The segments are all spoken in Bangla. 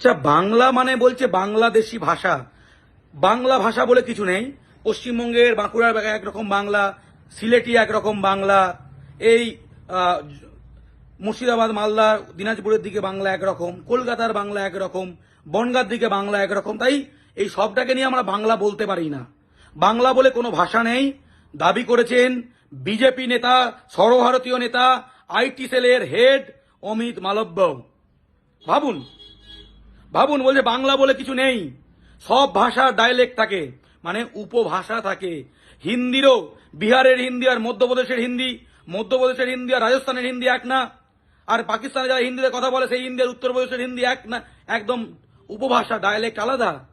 আচ্ছা বাংলা মানে বলছে বাংলাদেশি ভাষা। বাংলা ভাষা বলে কিছু নেই। পশ্চিমবঙ্গের বাঁকুড়ার একরকম বাংলা, সিলেটি একরকম বাংলা, এই মুর্শিদাবাদ, মালদা, দিনাজপুরের দিকে বাংলা একরকম, কলকাতার বাংলা একরকম, বনগার দিকে বাংলা একরকম। তাই এই সবটাকে নিয়ে আমরা বাংলা বলতে পারি না। বাংলা বলে কোনো ভাষা নেই। দাবি করেছেন বিজেপি নেতা, সর্বভারতীয় নেতা, আইটি সেলের হেড অমিত মালব্য। ভাবুন ভাবুন বলছে, বাংলা বলে কিছু নেই। সব ভাষার ডায়ালেক্ট থাকে। মানে উপভাষা থাকে। হিন্দিরও, বিহারের হিন্দি আর মধ্যপ্রদেশের হিন্দি মধ্যপ্রদেশের হিন্দি আর রাজস্থানের হিন্দি এক না। আর পাকিস্তানে যারা হিন্দিতে কথা বলে, সেই হিন্দি আর উত্তরপ্রদেশের হিন্দি এক না। একদম উপভাষা ডায়ালেক্ট আলাদা।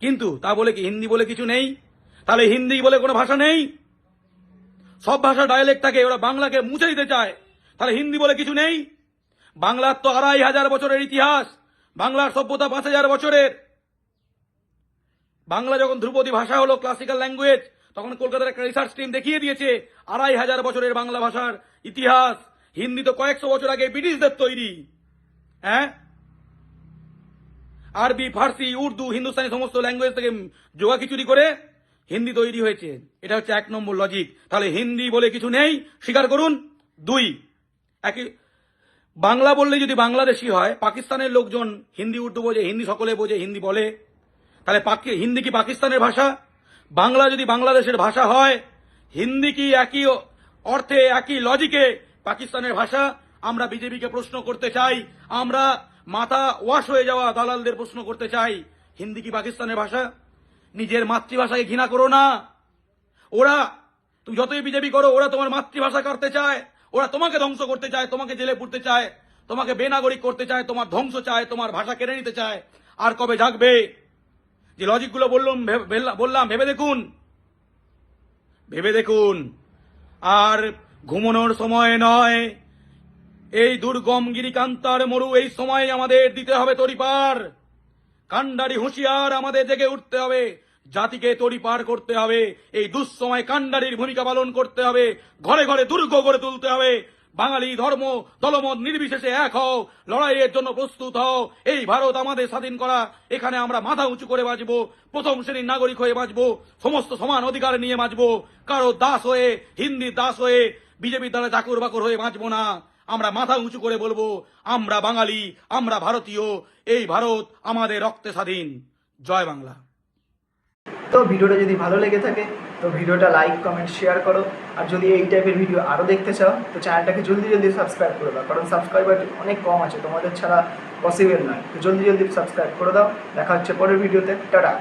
কিন্তু তা বলে কি, হিন্দি বলে কিছু নেই? তাহলে হিন্দি বলে কোনো ভাষা নেই? সব ভাষা ডায়ালেক্ট থাকে, ওরা বাংলাকে মুছে দিতে চায়। তাহলে হিন্দি বলে কিছু নেই? বাংলার তো আড়াই হাজার বছরের ইতিহাস। বাংলার সভ্যতা পাঁচ হাজার বছরের। বাংলা যখন ধ্রুপদী ভাষা হলো ক্লাসিক্যাল ল্যাঙ্গুয়েজ তখন কলকাতার একটা রিসার্চ টিম দেখিয়ে দিয়েছে, আড়াই হাজার বছরের বাংলা ভাষার ইতিহাস। হিন্দি তো কয়েকশো বছর আগে ব্রিটিশদের তৈরি। হ্যাঁ? আরবি, ফার্সি, উর্দু, হিন্দুস্তানি সমস্ত ল্যাঙ্গুয়েজ থেকে যোগা খিচুড়ি করে হিন্দি তৈরি হয়েছে। এটা হচ্ছে এক নম্বর লজিক তাহলে হিন্দি বলে কিছু নেই, স্বীকার করুন। দুই। একই বাংলা বললে যদি বাংলাদেশি হয়, পাকিস্তানের লোকজন হিন্দি, উর্দু বোঝে, হিন্দি সকলে বোঝে, হিন্দি বলে, তাহলে হিন্দি কি পাকিস্তানের ভাষা? বাংলা যদি বাংলাদেশের ভাষা হয়, হিন্দি কি একই অর্থে, একই লজিকে পাকিস্তানের ভাষা? আমরা বিজেপিকে প্রশ্ন করতে চাই, আমরা মাথা ওয়াশ হয়ে যাওয়া দালালদের প্রশ্ন করতে চাই, হিন্দি কি পাকিস্তানের ভাষা? নিজের মাতৃভাষাকে ঘৃণা করো না। ওরা, তুমি যতই বিজেপি করো, ওরা তোমার মাতৃভাষা কাটতে চায়। ওরা তোমাকে ধ্বংস করতে চায়, তোমাকে জেলে পুড়তে চায়, তোমাকে বেনাগরিক করতে চায়, তোমার ধ্বংস চায়, তোমার ভাষা কেড়ে নিতে চায়। আর কবে জাগবে? যে লজিকগুলো বললাম বললাম, ভেবে দেখুন। ভেবে দেখুন। আর ঘুমানোর সময় নয়। এই দুর্গম গিরিকান্তার মরু এই সময় আমাদের দিতে হবে তরিপার। কান্ডারি হুঁশিয়ার আমাদের জেগে উঠতে হবে। জাতিকে তড়িপার করতে হবে, এই দুঃসময় কান্ডারির ভূমিকা পালন করতে হবে, ঘরে ঘরে দুর্গ গড়ে তুলতে হবে, বাঙালি ধর্ম, দলমত নির্বিশেষে এক হও, লড়াইয়ের জন্য প্রস্তুত হও, এই ভারত আমাদের স্বাধীন করা, এখানে আমরা মাথা উঁচু করে বাঁচবো, প্রথম শ্রেণির নাগরিক হয়ে বাঁচবো, সমস্ত সমান অধিকার নিয়ে বাঁচবো, কারও দাস হয়ে, হিন্দি দাস হয়ে, বিজেপির দ্বারা চাকুর বাকুর হয়ে বাঁচবো না, আমরা মাথা উঁচু করে বলব, আমরা বাঙালি, আমরা ভারতীয়, এই ভারত আমাদের রক্তে স্বাধীন। জয় বাংলা। তো ভিডিওটা যদি ভালো লেগে থাকে, তো ভিডিওটা লাইক কমেন্ট শেয়ার করো। আর যদি এই টাইপের ভিডিও আরও দেখতে চাও, তো চ্যানেলটাকে জলদি জলদি সাবস্ক্রাইব করে দাও। কারণ সাবস্ক্রাইবার অনেক কম আছে, তোমাদের ছাড়া পসিবল নয়। তো জলদি জলদি সাবস্ক্রাইব করে দাও। দেখা হচ্ছে পরের ভিডিওতে টাটা!